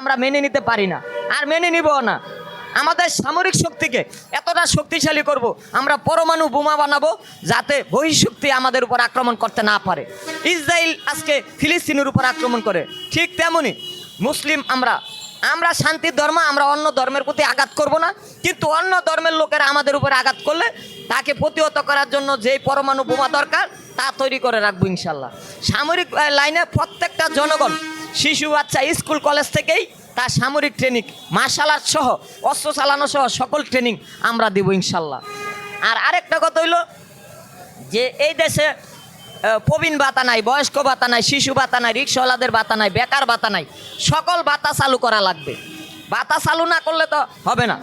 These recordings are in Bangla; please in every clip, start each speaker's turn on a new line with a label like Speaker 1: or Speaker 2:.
Speaker 1: আমরা মেনে নিতে পারি না। আর মেনে নিব না। আমাদের সামরিক শক্তিকে এতটা শক্তিশালী করব, আমরা পরমাণু বোমা বানাবো যাতে বহিঃশক্তি আমাদের উপর আক্রমণ করতে না পারে। ইসরায়েল আজকে ফিলিস্তিনের উপর আক্রমণ করে। ঠিক তেমনি মুসলিম আমরা। আমরা শান্তির ধর্ম, আমরা অন্য ধর্মের প্রতি আঘাত করব না। কিন্তু অন্য ধর্মের লোকেরা আমাদের উপরে আঘাত করলে তাকে প্রতিহত করার জন্য যে পরমাণু বোমা দরকার, তা তৈরি করে রাখব ইনশাল্লাহ। সামরিক লাইনে প্রত্যেকটা জনগণ শিশু বাচ্চা স্কুল, কলেজ থেকেই তার সামরিক ট্রেনিং মার্শাল আর্ট সহ, অস্ত্র চালানো সহ সকল ট্রেনিং আমরা দেবো ইনশাল্লাহ। আর আরেকটা কথা হইল যে এই দেশে প্রবীণ ভাতা নাই, বয়স্ক ভাতা নাই, শিশু ভাতা নাই, রিক্সাওয়ালাদের ভাতা নাই, বেকার ভাতা নাই, সকল ভাতা চালু করা লাগবে। ভাতা চালু না করলে তো হবে না।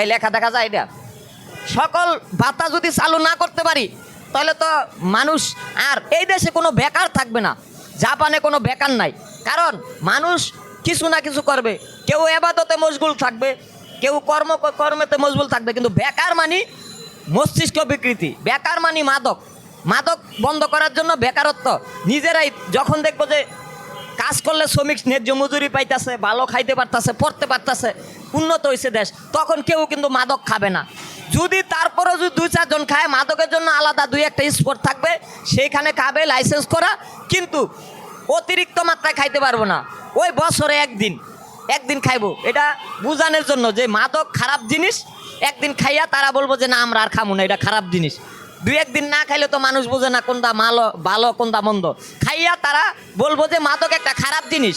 Speaker 1: এই লেখা দেখা যায় এটা সকল ভাতা যদি চালু না করতে পারি, তাহলে তো মানুষ আর এই দেশে কোনো বেকার থাকবে না। জাপানে কোনো বেকার নাই। কারণ মানুষ কিছু না কিছু করবে। কেউ এবাদতে মশগুল থাকবে, কেউ কর্ম কর্মেতে মশগুল থাকবে, কিন্তু বেকার মানি মস্তিষ্ক বিকৃতি। বেকার মানি মাদক। মাদক বন্ধ করার জন্য বেকারত্ব। নিজেরাই যখন দেখব যে কাজ করলে শ্রমিক ন্যায্য মজুরি পাইতেছে, ভালো খাইতে পারতাছে, পড়তে পারতাছে, উন্নত হয়েছে দেশ, তখন কেউ কিন্তু মাদক খাবে না। যদি তারপরেও যদি দুই চারজন খায়, মাদকের জন্য আলাদা দুই একটা স্পট থাকবে, সেইখানে খাবে লাইসেন্স করা, কিন্তু অতিরিক্ত মাত্রায় খাইতে পারব না। ওই বছরে একদিন একদিন খাইবো। এটা বুঝানোর জন্য যে মাদক খারাপ জিনিস, একদিন খাইয়া তারা বলব যে না, আমরা আর খামো না, এটা খারাপ জিনিস। দুই একদিন না খাইলে তো মানুষ বোঝে না কোনটা মালো, ভালো, কোনটা মন্দ। খাইয়া তারা বলব যে মাদক একটা খারাপ জিনিস,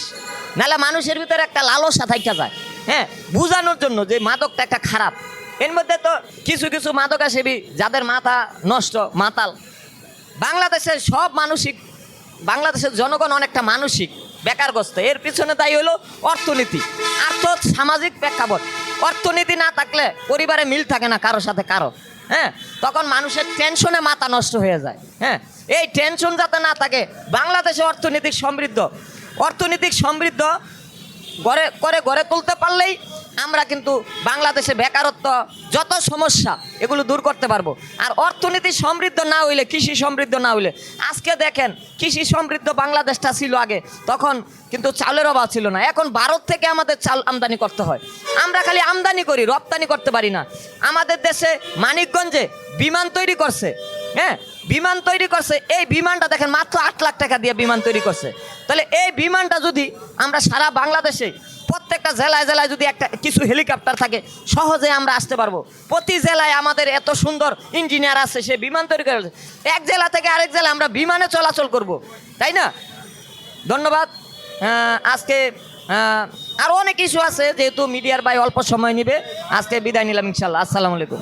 Speaker 1: নাহলে মানুষের ভিতরে একটা লালসা থাকা যায়। হ্যাঁ বুঝানোর জন্য যে মাদকটা একটা খারাপ। এর মধ্যে তো কিছু কিছু মাদকাসেবী যাদের মাথা নষ্ট, মাতাল। বাংলাদেশের সব মানসিক, বাংলাদেশের জনগণ অনেকটা মানসিক, বেকারগ্রস্ত। এর পিছনে তাই হলো অর্থনীতি আর্থ সামাজিক প্রেক্ষাপট। অর্থনীতি না থাকলে পরিবারে মিল থাকে না কারোর সাথে কারও। হ্যাঁ তখন মানুষের টেনশনে মাথা নষ্ট হয়ে যায়। হ্যাঁ এই টেনশন যাতে না থাকে, বাংলাদেশে অর্থনৈতিক সমৃদ্ধ। অর্থনৈতিক সমৃদ্ধ গড়ে, করে গড়ে তুলতে পারলেই আমরা কিন্তু বাংলাদেশে বেকারত্ব, যত সমস্যা, এগুলো দূর করতে পারব। আর অর্থনীতি সমৃদ্ধ না হইলে, কৃষি সমৃদ্ধ না হইলে, আজকে দেখেন, কৃষি সমৃদ্ধ বাংলাদেশটা ছিল আগে, তখন কিন্তু চালের অভাব ছিল না। এখন ভারত থেকে আমাদের চাল আমদানি করতে হয়। আমরা খালি আমদানি করি, রপ্তানি করতে পারি না। আমাদের দেশে মানিকগঞ্জে বিমান তৈরি করছে হ্যাঁ? বিমান তৈরি করছে, এই বিমানটা দেখেন মাত্র আট লাখ টাকা দিয়ে বিমান তৈরি করছে। তাহলে এই বিমানটা যদি আমরা সারা বাংলাদেশে প্রত্যেকটা জেলায় জেলায় যদি একটা কিছু হেলিকপ্টার থাকে সহজে আমরা আসতে পারব। প্রতি জেলায় আমাদের এত সুন্দর ইঞ্জিনিয়ার আছে সে বিমান তৈরি করে এক জেলা থেকে আরেক জেলা আমরা বিমানে চলাচল করব তাই না? ধন্যবাদ। আহ, আজকে আর আরও অনেক ইস্যু আছে যেহেতু মিডিয়ার বাই অল্প সময় নিবে আজকে বিদায় নিলাম ইনশাল্লাহ। আসসালামু আলাইকুম।